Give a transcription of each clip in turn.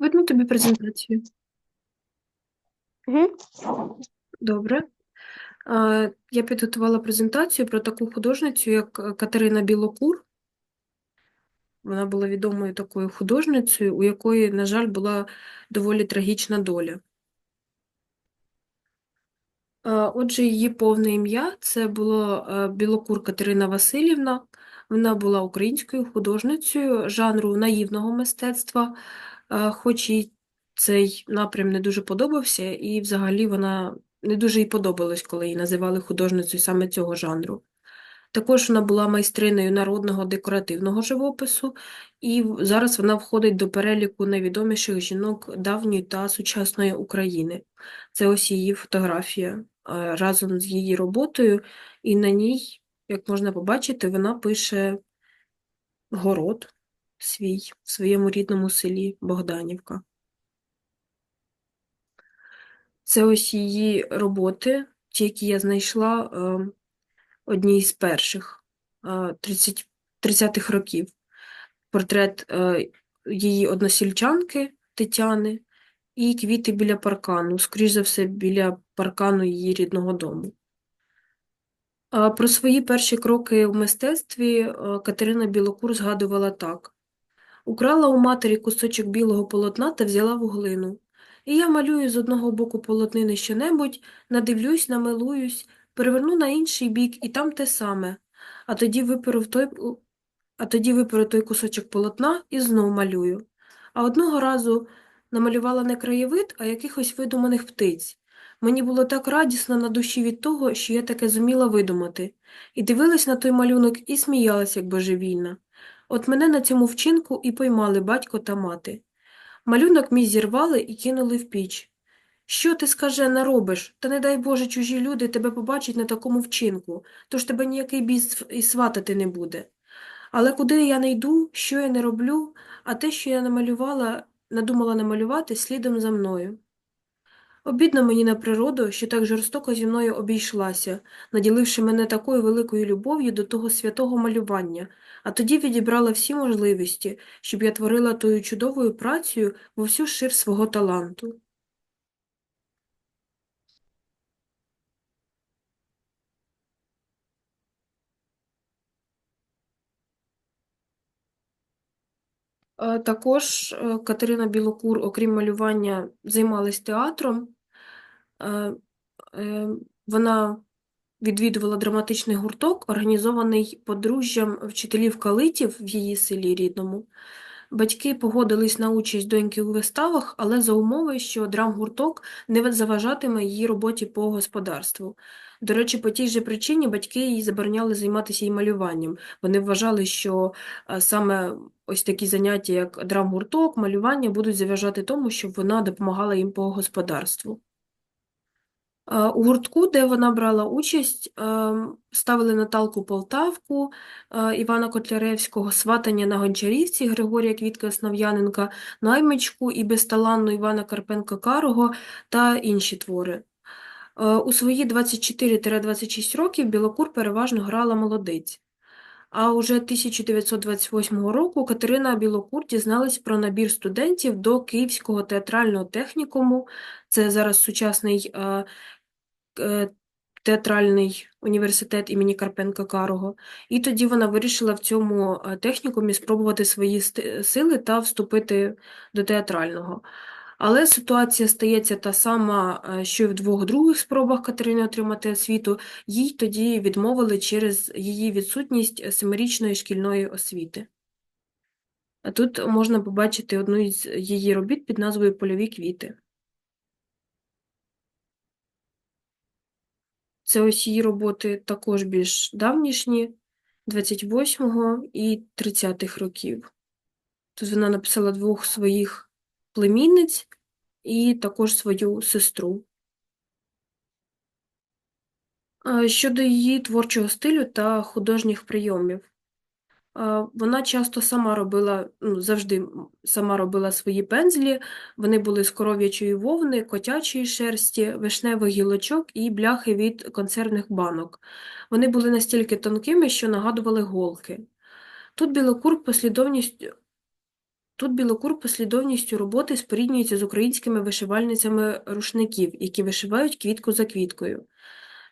Видно тобі презентацію? Угу. Добре. Я підготувала презентацію про таку художницю, як е, Катерина Білокур. Вона була відомою такою художницею, у якої, на жаль, була доволі трагічна доля. Отже, її повне ім'я це було е, Білокур Катерина Васильівна. Вона була українською художницею жанру наївного мистецтва, хоч їй цей напрям не дуже подобався, і взагалі вона не дуже їй подобалось, коли її називали художницею саме цього жанру. Також вона була майстринею народного декоративного живопису, і зараз вона входить до переліку найвідоміших жінок давньої та сучасної України. Це ось її фотографія разом з її роботою, і на ній, як можна побачити, вона пише город свій в своєму рідному селі Богданівка. Це ось її роботи, ті, які я знайшла, е, одні з перших е, 30 30-х років. Портрет е, її односельчанки Тетяни і квіти біля паркану, скоріш за все, біля паркану її рідного дому. А Про свої перші кроки в мистецтві е, Катерина Білокур згадувала так: Украла у матері кусочок білого полотна та взяла вуглину. І я малюю з одного боку полотнини щонебудь, надивлюсь, намилуюсь, переверну на інший бік і там те саме, а тоді виперу той, а тоді виперу той кусочок полотна і знов малюю. А одного разу намалювала не краєвид, а якихось видуманих птиць. Мені було так радісно на душі від того, що я таке зуміла видумати, і дивилась на той малюнок і сміялась, як божевільна. От мене на цьому вчинку і поймали батько та мати. Малюнок мій зірвали і кинули в піч. Що ти, скажена, робиш? Та не дай Боже, чужі люди тебе побачать на такому вчинку, тож тебе ніякий біс і сватати не буде. Але куди я не йду, що я не роблю, а те, що я намалювала, надумала намалювати слідом за мною. Обідно мені на природу, що так жорстоко зі мною обійшлася, наділивши мене такою великою любов'ю до того святого малювання, а тоді відібрала всі можливості, щоб я творила тою чудовою працею во всю шир свого таланту. Також е, Катерина Білокур, окрім малювання, займалась театром. Е, е, Вона відвідувала драматичний гурток, організований подружжям вчителів калитів в її селі рідному. Батьки погодились на участь доньки у виставах, але за умови, що драмгурток не заважатиме її роботі по господарству. До речі, по тій же причині батьки їй забороняли займатися і малюванням. Вони вважали, що е, саме ось такі заняття, як драмгурток, малювання, будуть заважати тому, щоб вона допомагала їм по господарству. Е, У гуртку, де вона брала участь, е, ставили Наталку Полтавку Івана Котляревського, сватання на Гончарівці Григорія Квітка Основ'яненка, наймичку і безталанну Івана Карпенка-Карого та інші твори. Е, У свої 24-26 років Білокур переважно грала молодиць. А уже 1928 року Катерина Білокур дізналась про набір студентів до Київського театрального технікуму, це зараз сучасний е, е, театральний університет імені Карпенка Карого. І тоді вона вирішила в цьому е, технікумі спробувати свої сили та вступити до театрального. Але ситуація стається та сама, е, що й в двох других спробах Катерини отримати освіту, їй тоді відмовили через її відсутність семирічної шкільної освіти. А тут можна побачити одну із її робіт під назвою Польові квіти. Це ось її роботи також більш давнішні, 28-го і 30-х років. Тут вона написала двох своїх племінниць і також свою сестру. Щодо її творчого стилю та художніх прийомів. Вона часто сама робила, ну, завжди сама робила свої пензлі. Вони були з коров'ячої вовни, котячої шерсті, вишневих гілочок і бляхи від консервних банок. Вони були настільки тонкими, що нагадували голки. Тут білокур послідовністю, Тут білокур послідовністю роботи споріднюється з українськими вишивальницями рушників, які вишивають квітку за квіткою.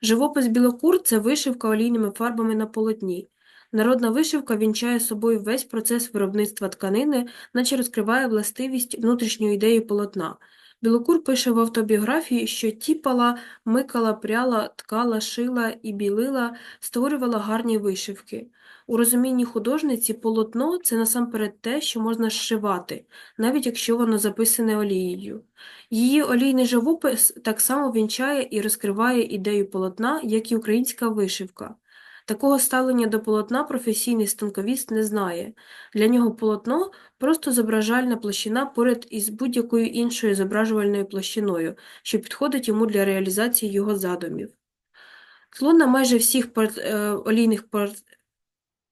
Живопис білокур це вишивка олійними фарбами на полотні. Народна вишивка вінчає собою весь процес виробництва тканини, наче розкриває властивість внутрішньої ідеї полотна. Білокур пише в автобіографії, що тіпала, микала, пряла, ткала, шила і білила, створювала гарні вишивки. У розумінні художниці полотно це насамперед те, що можна зшивати, навіть якщо воно записане олією. Її олійний живопис так само вінчає і розкриває ідею полотна, як і українська вишивка. Такого ставлення до полотна професійний станковіст не знає. Для нього полотно просто зображальна площина поряд із будь-якою іншою зображувальною площиною, що підходить йому для реалізації його задумів. Тло на майже всіх е, олійних.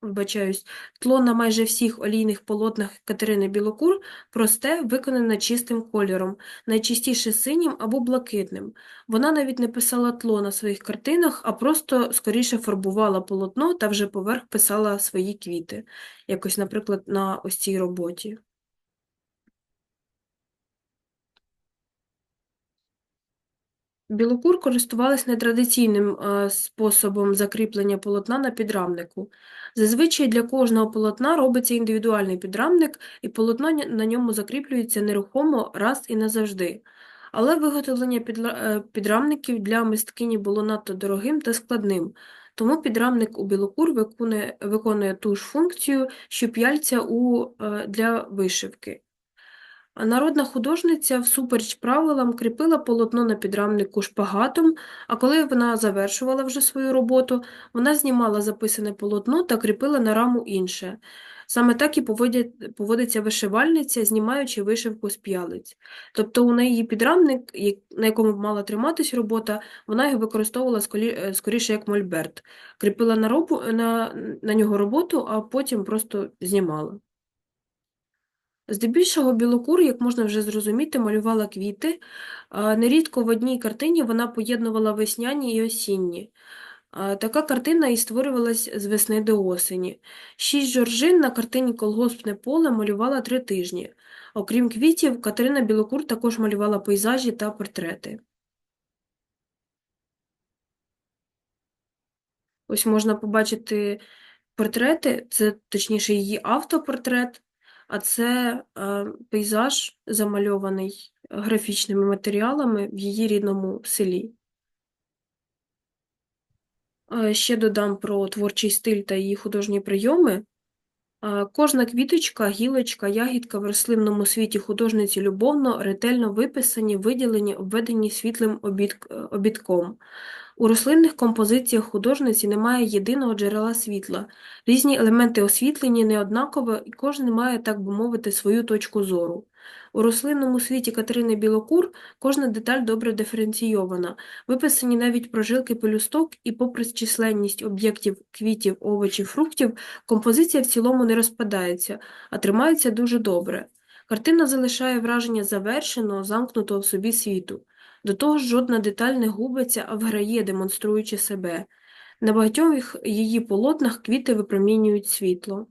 Вибачаюсь, тло на майже всіх олійних полотнах Катерини Білокур просте, виконане чистим кольором, найчастіше синім або блакитним. Вона навіть не писала тло на своїх картинах, а просто скоріше фарбувала полотно та вже поверх писала свої квіти, якось, наприклад, на ось цій роботі. Білокур користувались нетрадиційним е, способом закріплення полотна на підрамнику. Зазвичай для кожного полотна робиться індивідуальний підрамник, і полотно на ньому закріплюється нерухомо раз і назавжди. Але виготовлення е, підрамників для мисткині було надто дорогим та складним, тому підрамник у білокур виконує, виконує ту ж функцію, що п'яльця е, для вишивки. Народна художниця всупереч правилам кріпила полотно на підрамнику шпагатом, а коли вона завершувала вже свою роботу, вона знімала записане полотно та кріпила на раму інше. Саме так і поводиться вишивальниця, знімаючи вишивку з п'ялиць. Тобто у неї підрамник, на якому мала триматись робота, вона його використовувала е, скоріше як мольберт. Кріпила на, робу, на, на нього роботу, а потім просто знімала. Здебільшого білокур, як можна вже зрозуміти, малювала квіти. Нерідко в одній картині вона поєднувала весняні і осінні. Така картина і створювалась з весни до осені. Шість жоржин на картині Колгоспне поле малювала три тижні. Окрім квітів, Катерина Білокур також малювала пейзажі та портрети. Ось можна побачити портрети, це точніше її автопортрет, а це е, пейзаж, замальований графічними матеріалами в її рідному селі. Е, Ще додам про творчий стиль та її художні прийоми. Кожна квіточка, гілочка, ягідка в рослинному світі художниці любовно, ретельно виписані, виділені, обведені світлим е, обідком. У рослинних композиціях художниці немає єдиного джерела світла. Різні елементи освітлені неоднаково, і кожен має, так би мовити, свою точку зору. У рослинному світі Катерини Білокур кожна деталь добре диференційована, виписані навіть прожилки пелюсток, і попри численність об'єктів квітів, овочів, фруктів, композиція в цілому не розпадається, а тримається дуже добре. Картина залишає враження завершеного, замкнутого в собі світу. До того ж, жодна деталь не губиться, а вграє, демонструючи себе. На багатьох її полотнах квіти випромінюють світло.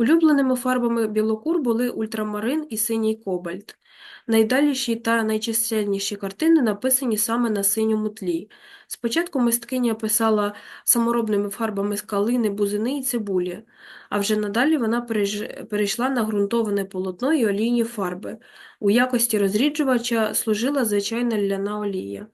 Улюбленими фарбами білокур були ультрамарин і синій кобальт. Найдаліші та найчисельніші картини написані саме на синьому тлі. Спочатку мисткиня писала саморобними фарбами з калини, бузини і цибулі, а вже надалі вона перейшла на ґрунтоване полотно і олійні фарби. У якості розріджувача служила звичайна ляна олія.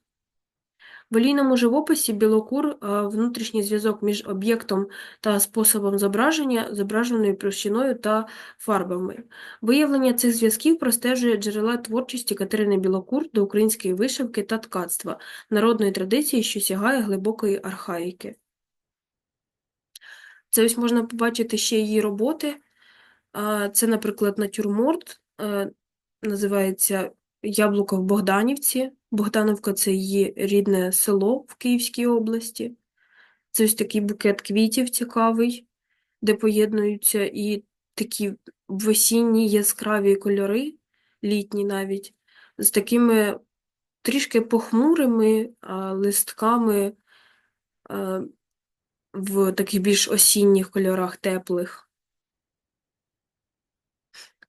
В олійному живописі білокур – внутрішній зв'язок між об'єктом та способом зображення, зображеною площиною та фарбами. Виявлення цих зв'язків простежує джерела творчості Катерини Білокур до української вишивки та ткацтва, народної традиції, що сягає глибокої архаїки. Це ось можна побачити ще її роботи. Це, наприклад, натюрморт, е, називається Яблуко в Богданівці. Богдановка це її рідне село в Київській області. Це ось такий букет квітів цікавий, де поєднуються і такі осінні яскраві кольори, літні навіть, з такими трішки похмурими а, листками а, в таких більш осінніх кольорах теплих.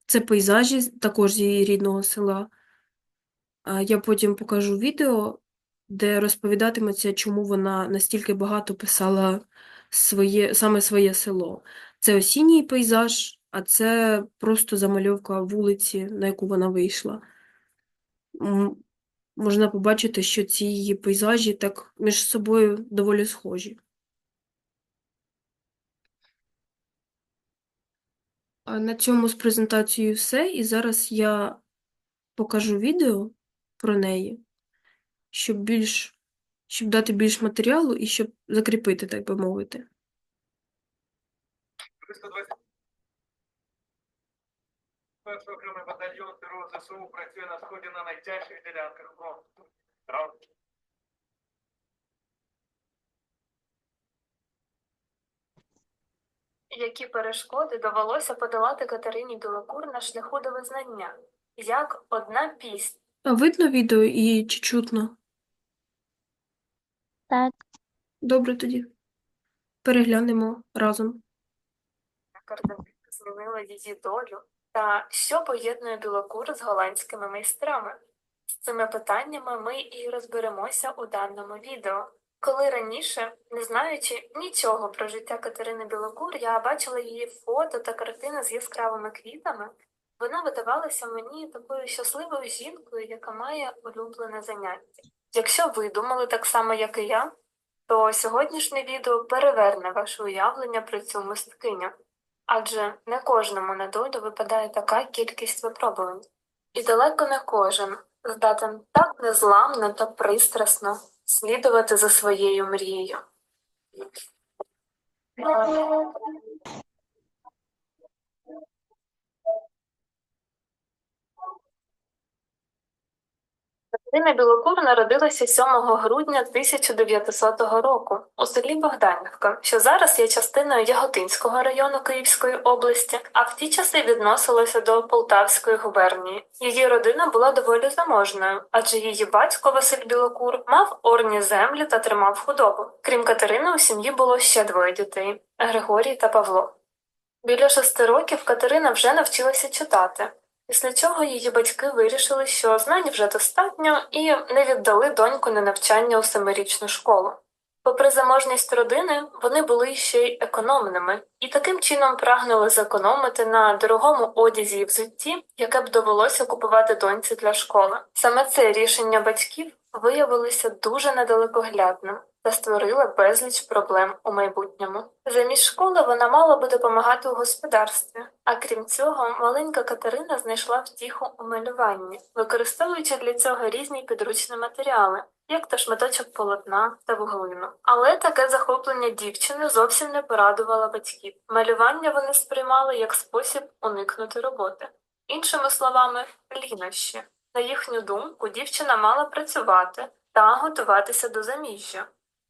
Це пейзажі також з її рідного села. Я потім покажу відео, де розповідатиметься, чому вона настільки багато писала своє, саме своє село. Це осінній пейзаж, а це просто замальовка вулиці, на яку вона вийшла. Можна побачити, що ці її пейзажі так між собою доволі схожі. На цьому з презентацією все, і зараз я покажу відео про неї, щоб більш, щоб дати більш матеріалу і щоб закріпити, так би мовити. 320 Перший окремий батальйон ТРО ЗСУ працює на сході на найтяжчих ділянках фронту. Які перешкоди довелося подолати Катерині Білокур на шляху до визнання? Як одна пісня видно відео і чи чутно? Так, Добре тоді. Переглянемо разом. кардинально змінила її долю? Та що поєднує Білокур з голландськими майстрами? З цими питаннями ми і розберемося у даному відео. Коли раніше, не знаючи нічого про життя Катерини Білокур, я бачила її фото та картини з яскравими квітами, вона видавалася мені такою щасливою жінкою, яка має улюблене заняття. Якщо ви думали так само, як і я, то сьогоднішнє відео переверне ваше уявлення про цю мисткиню, адже не кожному на долю випадає така кількість випробувань, і далеко не кожен здатен так незламно та пристрасно слідувати за своєю мрією. Катерина Білокур народилася 7 грудня 1900 року у селі Богданівка, що зараз є частиною Яготинського району Київської області, а в ті часи відносилося до Полтавської губернії. Її родина була доволі заможною, адже її батько Василь Білокур мав орні землі та тримав худобу. Крім Катерини, у сім'ї було ще двоє дітей Григорій та Павло. Біля шести років Катерина вже навчилася читати. Після чого її батьки вирішили, що знань вже достатньо, і не віддали доньку на навчання у семирічну школу. Попри заможність родини, вони були ще й економними і таким чином прагнули зекономити на дорогому одязі і взутті, яке б довелося купувати доньці для школи. Саме це рішення батьків виявилося дуже недалекоглядним та створило безліч проблем у майбутньому. Замість школи вона мала би допомагати у господарстві, а крім цього, маленька Катерина знайшла втіху у малюванні, використовуючи для цього різні підручні матеріали, як то шматочок полотна та вуглину. Але таке захоплення дівчини зовсім не порадувало батьків. Малювання вони сприймали як спосіб уникнути роботи. Іншими словами, лінощі. На їхню думку, дівчина мала працювати та готуватися до заміжжя,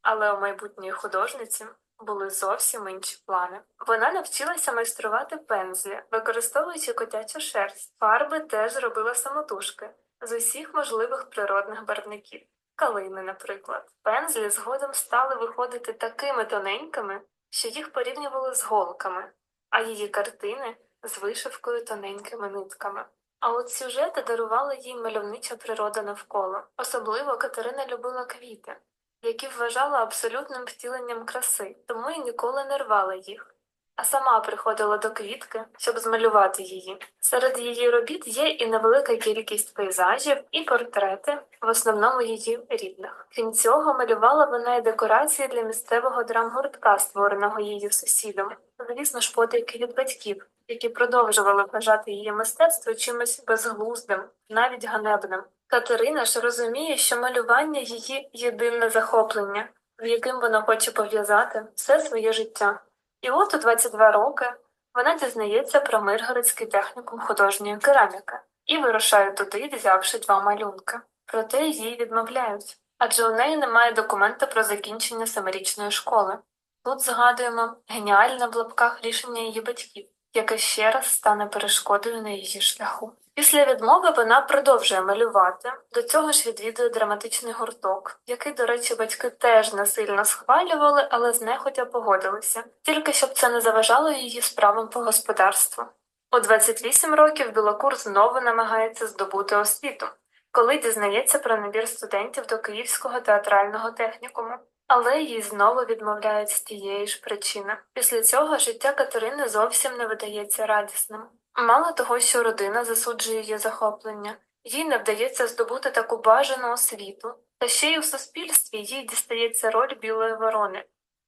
але у майбутньої художниці були зовсім інші плани. Вона навчилася майструвати пензлі, використовуючи котячу шерсть. Фарби теж робила самотужки з усіх можливих природних барвників. Калини, наприклад. Пензлі згодом стали виходити такими тоненькими, що їх порівнювали з голками, а її картини з вишивкою тоненькими нитками. А от сюжети дарувала їй мальовнича природа навколо. Особливо Катерина любила квіти, які вважала абсолютним втіленням краси, тому й ніколи не рвала їх, а сама приходила до квітки, щоб змалювати її. Серед її робіт є і невелика кількість пейзажів, і портрети, в основному її рідних. Крім цього, малювала вона й декорації для місцевого драмгуртка, створеного її сусідом. Звісно ж, потайки від батьків, які продовжували вважати її мистецтво чимось безглуздим, навіть ганебним. Катерина ж розуміє, що малювання її єдине захоплення, з яким вона хоче пов'язати все своє життя. І от у 22 роки вона дізнається про Миргородський технікум художньої кераміки і вирушає туди, взявши два малюнки. Проте їй відмовляють, адже у неї немає документа про закінчення семирічної школи. Тут згадуємо геніальне в лапках рішення її батьків, яке ще раз стане перешкодою на її шляху. Після відмови вона продовжує малювати, до цього ж відвідує драматичний гурток, який, до речі, батьки теж не сильно схвалювали, але знехотя погодилися, тільки щоб це не заважало її справам по господарству. У 28 років Білокур знову намагається здобути освіту, коли дізнається про набір студентів до Київського театрального технікуму. Але їй знову відмовляють з тієї ж причини. Після цього життя Катерини зовсім не видається радісним. Мало того, що родина засуджує її захоплення, їй не вдається здобути таку бажану освіту, та ще й у суспільстві їй дістається роль білої ворони.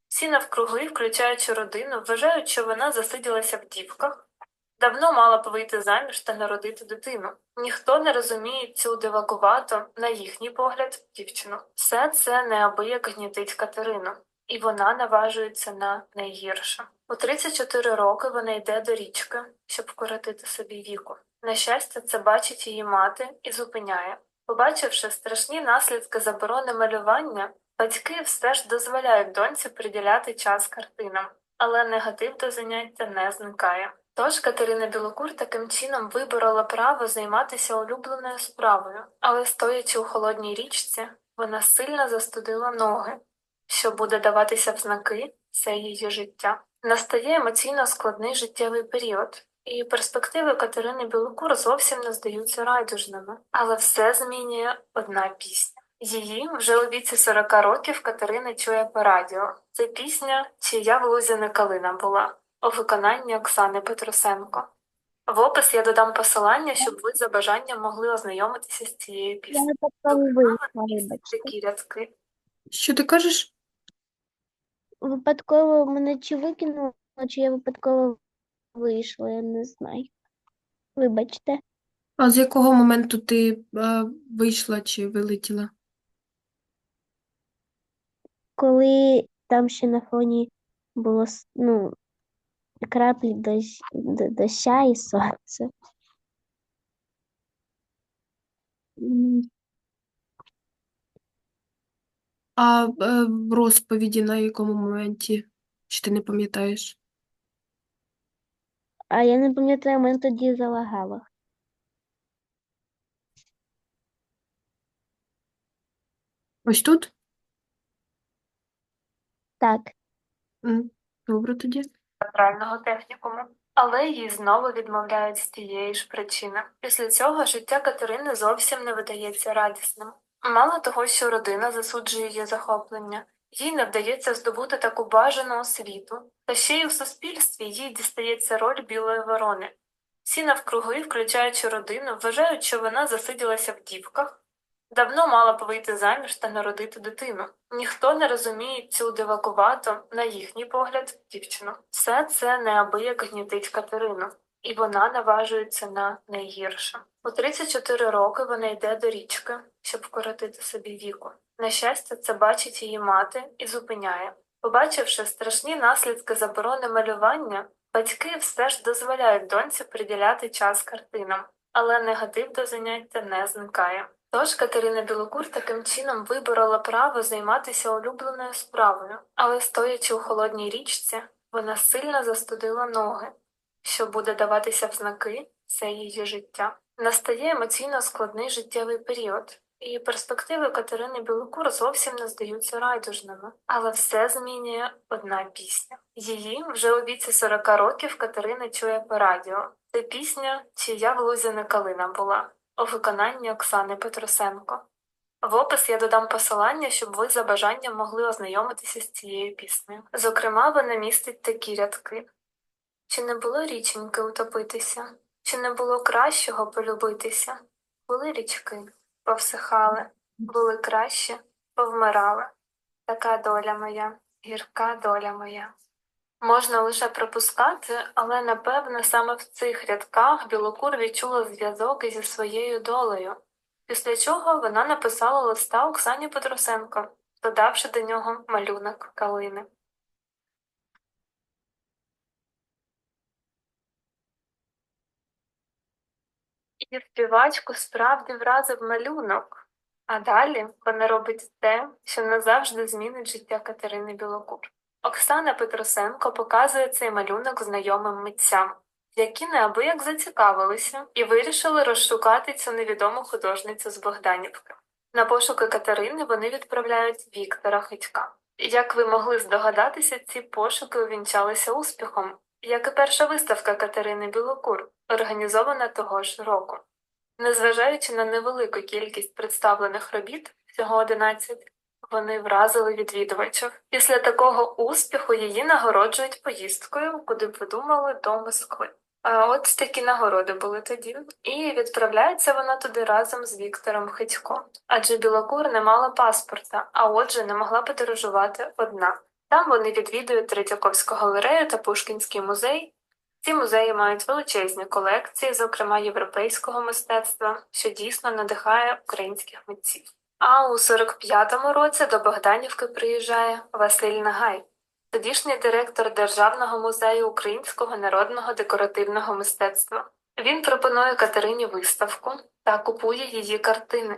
Всі навкруги, включаючи родину, вважають, що вона засиділася в дівках, давно мала б вийти заміж та народити дитину. Ніхто не розуміє цю дивакувату, на їхній погляд, дівчину. Все це неабияк гнітить Катерину, і вона наважується на найгірше. У 34 роки вона йде до річки, щоб вкоротити собі віку. На щастя, це бачить її мати і зупиняє. Побачивши страшні наслідки заборони малювання, батьки все ж дозволяють доньці приділяти час картинам, але негатив до заняття не зникає. Тож Катерина Білокур таким чином виборола право займатися улюбленою справою, але стоячи у холодній річці, вона сильно застудила ноги. Що буде даватися в знаки, це її життя. Настає емоційно складний життєвий період, і перспективи Катерини Білокур зовсім не здаються райдужними, але все змінює одна пісня. Її вже у віці 40 років Катерина чує по радіо. Це пісня Чия в лузі не калина була у виконанні Оксани Петрусенко. В опис я додам посилання, щоб ви за бажанням могли ознайомитися з цією Я піснею. такі рядки. Що ти кажеш? Випадково мене чи викинуло, чи я випадково вийшла, я не знаю. Вибачте, А з якого моменту ти е, вийшла чи вилетіла? коли там ще на фоні було с- ну, краплі дощ, д- доща і сонце. М. А е, в розповіді на якому моменті? Чи ти не пам'ятаєш? А я не пам'ятаю, мене тоді залагало. Ось тут? Так, М, Добре тоді. театрального технікуму, але їй знову відмовляють з тієї ж причини. Після цього життя Катерини зовсім не видається радісним. Мало того, що родина засуджує її захоплення, їй не вдається здобути таку бажану освіту, та ще й у суспільстві їй дістається роль білої ворони. Всі навкруги, включаючи родину, вважають, що вона засиділася в дівках, давно мала б вийти заміж та народити дитину. Ніхто не розуміє цю дивакувату, на їхній погляд, дівчину. Все це неабияк гнітить Катерину, і вона наважується на найгірше. У 34 роки вона йде до річки, щоб вкоротити собі віку. На щастя, це бачить її мати і зупиняє. Побачивши страшні наслідки заборони малювання, батьки все ж дозволяють доньці приділяти час картинам, але негатив до заняття не зникає. Тож Катерина Білокур таким чином виборола право займатися улюбленою справою, але стоячи у холодній річці, вона сильно застудила ноги. Що буде даватися в знаки, це її життя. Настає емоційно складний життєвий період, і перспективи Катерини Білокур зовсім не здаються райдужними, але все змінює одна пісня. Її вже у віці 40 років Катерина чує по радіо. Це пісня Чия в лузі не калина була у виконанні Оксани Петрусенко. В опис я додам посилання, щоб ви за бажанням могли ознайомитися з цією піснею. Зокрема, вона містить такі рядки: Чи не було річеньки утопитися, чи не було кращого полюбитися? Були річки, повсихали, були кращі, повмирали. Така доля моя, гірка доля моя. Можна лише пропускати, але напевне саме в цих рядках Білокур відчула зв'язок зі своєю долею, після чого вона написала листа Оксані Петрусенко, додавши до нього малюнок калини. І співачку справді вразив малюнок, а далі вона робить те, що назавжди змінить життя Катерини Білокур. Оксана Петросенко показує цей малюнок знайомим митцям, які неабияк зацікавилися і вирішили розшукати цю невідому художницю з Богданівки. На пошуки Катерини вони відправляють Віктора Хитька. Як ви могли здогадатися, ці пошуки увінчалися успіхом, як і перша виставка Катерини Білокур, організована того ж року. Незважаючи на невелику кількість представлених робіт, всього 11, вони вразили відвідувачів. Після такого успіху її нагороджують поїздкою, куди б ви думали, до Москви. А от такі нагороди були тоді, і відправляється вона туди разом з Віктором Хитько. Адже Білокур не мала паспорта, а отже не могла подорожувати одна. Там вони відвідують Третьяковську галерею та Пушкінський музей. Ці музеї мають величезні колекції, зокрема європейського мистецтва, що дійсно надихає українських митців. А у 45-му році до Богданівки приїжджає Василь Нагай, тодішній директор Державного музею українського народного декоративного мистецтва. Він пропонує Катерині виставку та купує її картини.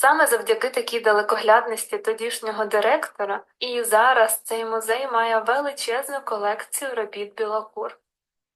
Саме завдяки такій далекоглядності тодішнього директора і зараз цей музей має величезну колекцію робіт Білокур.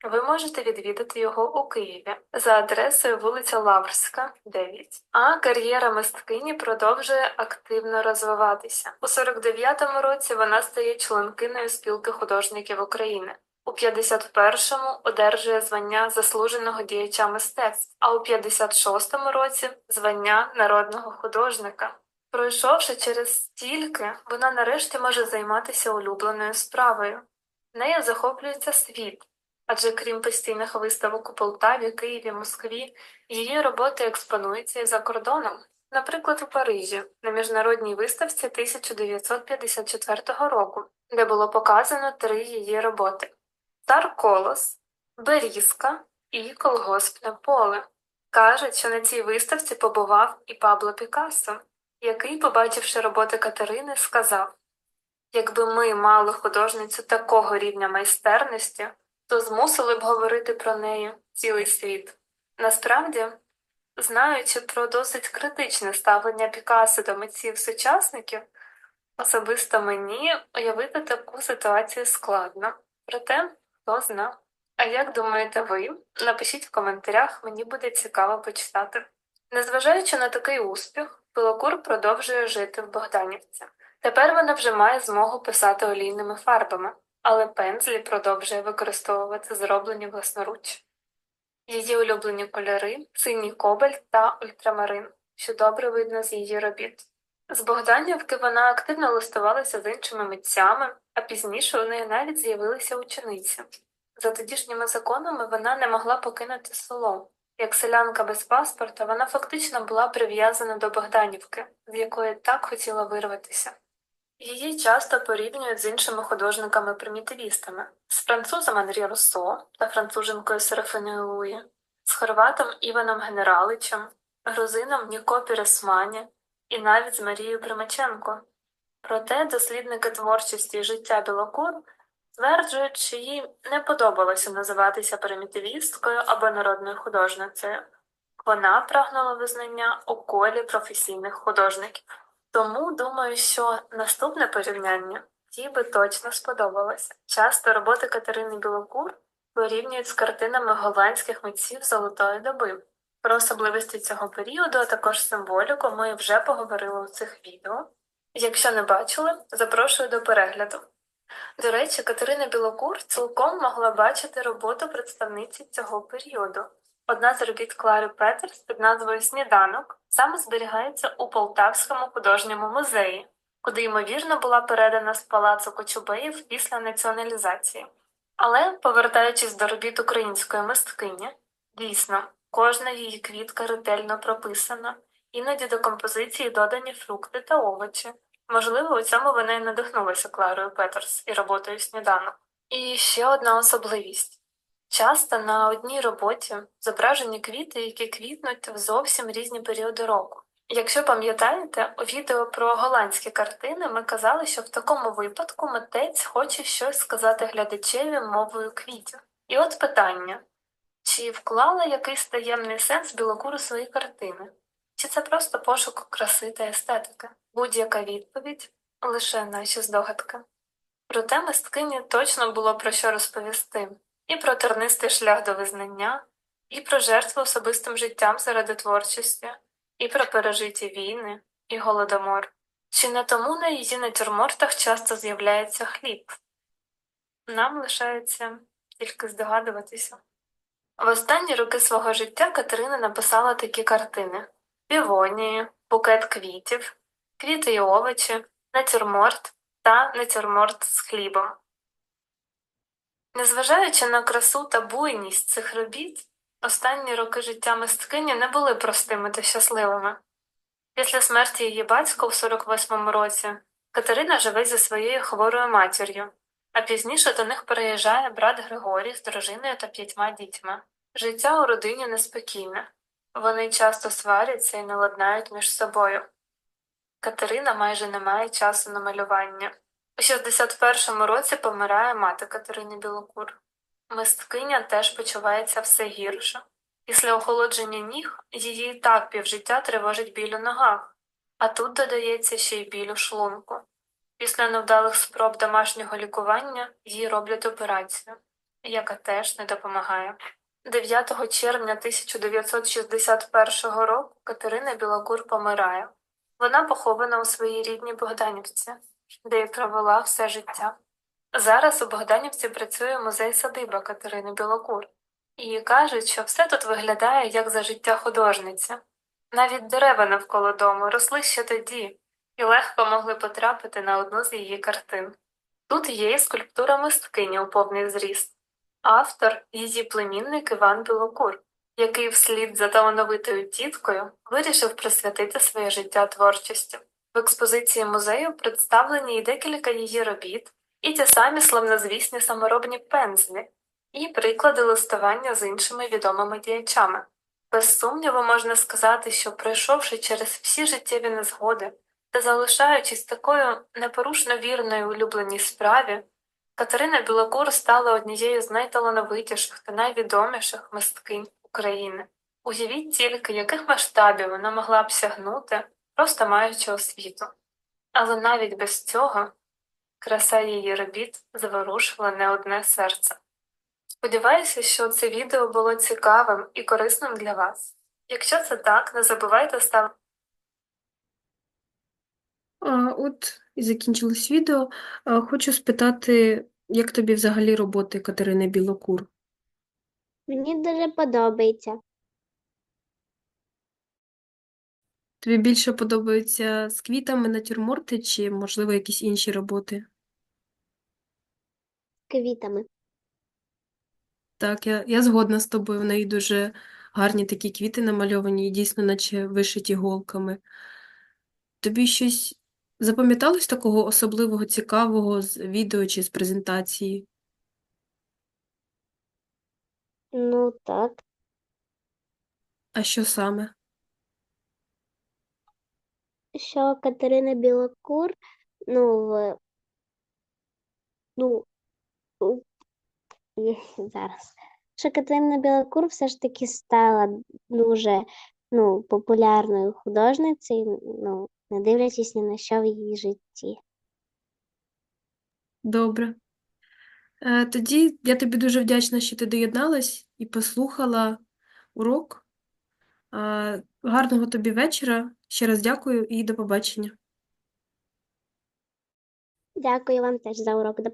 Ви можете відвідати його у Києві за адресою вулиця Лаврська, 9. А кар'єра мисткині продовжує активно розвиватися. У 49-му році вона стає членкиною спілки художників України. У 51-му одержує звання заслуженого діяча мистецтв, а у 56-му році звання народного художника. Пройшовши через стільки, вона нарешті може займатися улюбленою справою. Нею захоплюється світ, адже крім постійних виставок у Полтаві, Києві, Москві, її роботи експонуються і за кордоном. Наприклад, у Парижі на міжнародній виставці 1954 року, де було показано три її роботи: Стар Колос, Берізка і Колгоспне поле. Кажуть, що на цій виставці побував і Пабло Пікассо, який, побачивши роботи Катерини, сказав: Якби ми мали художницю такого рівня майстерності, то змусили б говорити про неї цілий світ. Насправді, знаючи про досить критичне ставлення Пікассо до митців сучасників, особисто мені уявити таку ситуацію складно. Проте, хто зна. А як думаєте ви? Напишіть в коментарях, мені буде цікаво почитати. Незважаючи на такий успіх, Білокур продовжує жити в Богданівці. Тепер вона вже має змогу писати олійними фарбами, але пензлі продовжує використовувати зроблені власноруч. Її улюблені кольори синій кобальт та ультрамарин, що добре видно з її робіт. З Богданівки вона активно листувалася з іншими митцями, а пізніше у неї навіть з'явилися учениці. За тодішніми законами вона не могла покинути село. Як селянка без паспорта, вона фактично була прив'язана до Богданівки, з якої так хотіла вирватися. Її часто порівнюють з іншими художниками-примітивістами, з французом Анрі Руссо та француженкою Серафиною Луї, з хорватом Іваном Генераличем, грузином Ніко Піресмані і навіть з Марією Примаченко. Проте дослідники творчості життя Білокур стверджують, що їй не подобалося називатися примітивісткою або народною художницею. Вона прагнула визнання у колі професійних художників. Тому думаю, що наступне порівняння їй би точно сподобалося. Часто роботи Катерини Білокур порівнюють з картинами голландських митців Золотої доби. Про особливості цього періоду, а також символіку ми вже поговорили у цих відео. Якщо не бачили, запрошую до перегляду. До речі, Катерина Білокур цілком могла бачити роботу представниці цього періоду. Одна з робіт Клари Петерс під назвою Сніданок саме зберігається у Полтавському художньому музеї, куди, ймовірно, була передана з палацу Кочубеїв після націоналізації. Але, повертаючись до робіт української мисткині, дійсно, кожна її квітка ретельно прописана, іноді до композиції додані фрукти та овочі. Можливо, у цьому вона й надихнулася Кларою Петерс і роботою сніданок. І ще одна особливість. Часто на одній роботі зображені квіти, які квітнуть в зовсім різні періоди року. Якщо пам'ятаєте, у відео про голландські картини ми казали, що в такому випадку митець хоче щось сказати глядачеві мовою квітів. І от питання: чи вклала якийсь таємний сенс білокуру свої картини? Чи це просто пошук краси та естетики? Будь-яка відповідь лише наші здогадки. Проте мисткині точно було про що розповісти і про тернистий шлях до визнання, і про жертву особистим життям заради творчості, і про пережиті війни, і голодомор. Чи не тому на її натюрмортах часто з'являється хліб? Нам лишається тільки здогадуватися. В останні роки свого життя Катерина написала такі картини: Півонії, букет квітів, квіти і овочі, натюрморт та натюрморт з хлібом. Незважаючи на красу та буйність цих робіт, останні роки життя мисткині не були простими та щасливими. Після смерті її батька у 48-му році Катерина живе зі своєю хворою матір'ю, а пізніше до них переїжджає брат Григорій з дружиною та п'ятьма дітьми. Життя у родині неспокійне. Вони часто сваряться і не ладнають між собою. Катерина майже не має часу на малювання. У 61-му році помирає мати Катерини Білокур. Мисткиня теж почувається все гірше. Після охолодження ніг її так півжиття тривожить біль у ногах, а тут додається ще й біль у шлунку. Після невдалих спроб домашнього лікування їй роблять операцію, яка теж не допомагає. 9 червня 1961 року Катерина Білокур помирає. Вона похована у своїй рідній Богданівці, де й провела все життя. Зараз у Богданівці працює музей садиба Катерини Білокур, і кажуть, що все тут виглядає як за життя художниці. Навіть дерева навколо дому росли ще тоді і легко могли потрапити на одну з її картин. Тут є і скульптура мисткині у повний зріст, автор її племінник Іван Білокур, який вслід за талановитою тіткою вирішив присвятити своє життя творчості. В експозиції музею представлені і декілька її робіт, і ті самі славнозвісні саморобні пензлі, і приклади листування з іншими відомими діячами. Без сумніву можна сказати, що пройшовши через всі життєві незгоди та залишаючись такою непорушно вірною улюбленій справі, Катерина Білокур стала однією з найталановитіших та найвідоміших мисткинь України. Уявіть тільки, яких масштабів вона могла б сягнути, просто маючи освіту. Але навіть без цього краса її робіт заворушила не одне серце. Сподіваюся, що це відео було цікавим і корисним для вас. Якщо це так, не забувайте ставити. От і закінчилось відео. Хочу спитати, як тобі взагалі роботи Катерини Білокур? Мені дуже подобається. Тобі більше подобаються з квітами натюрморти чи, можливо, якісь інші роботи? Квітами. Так, я, я згодна з тобою. В неї дуже гарні такі квіти намальовані і дійсно наче вишиті голками. Тобі щось запам'яталось такого особливого, цікавого з відео чи з презентації? Ну так. А що саме? Що Катерина Білокур, ну, в, ну, у- зараз. Що Катерина Білокур все ж таки стала дуже, ну, популярною художницею, ну, не дивлячись ні на що в її житті. Добре. Е, Тоді я тобі дуже вдячна, що ти доєдналась і послухала урок. Е, Гарного тобі вечора. Ще раз дякую і до побачення. Дякую вам теж за урок. До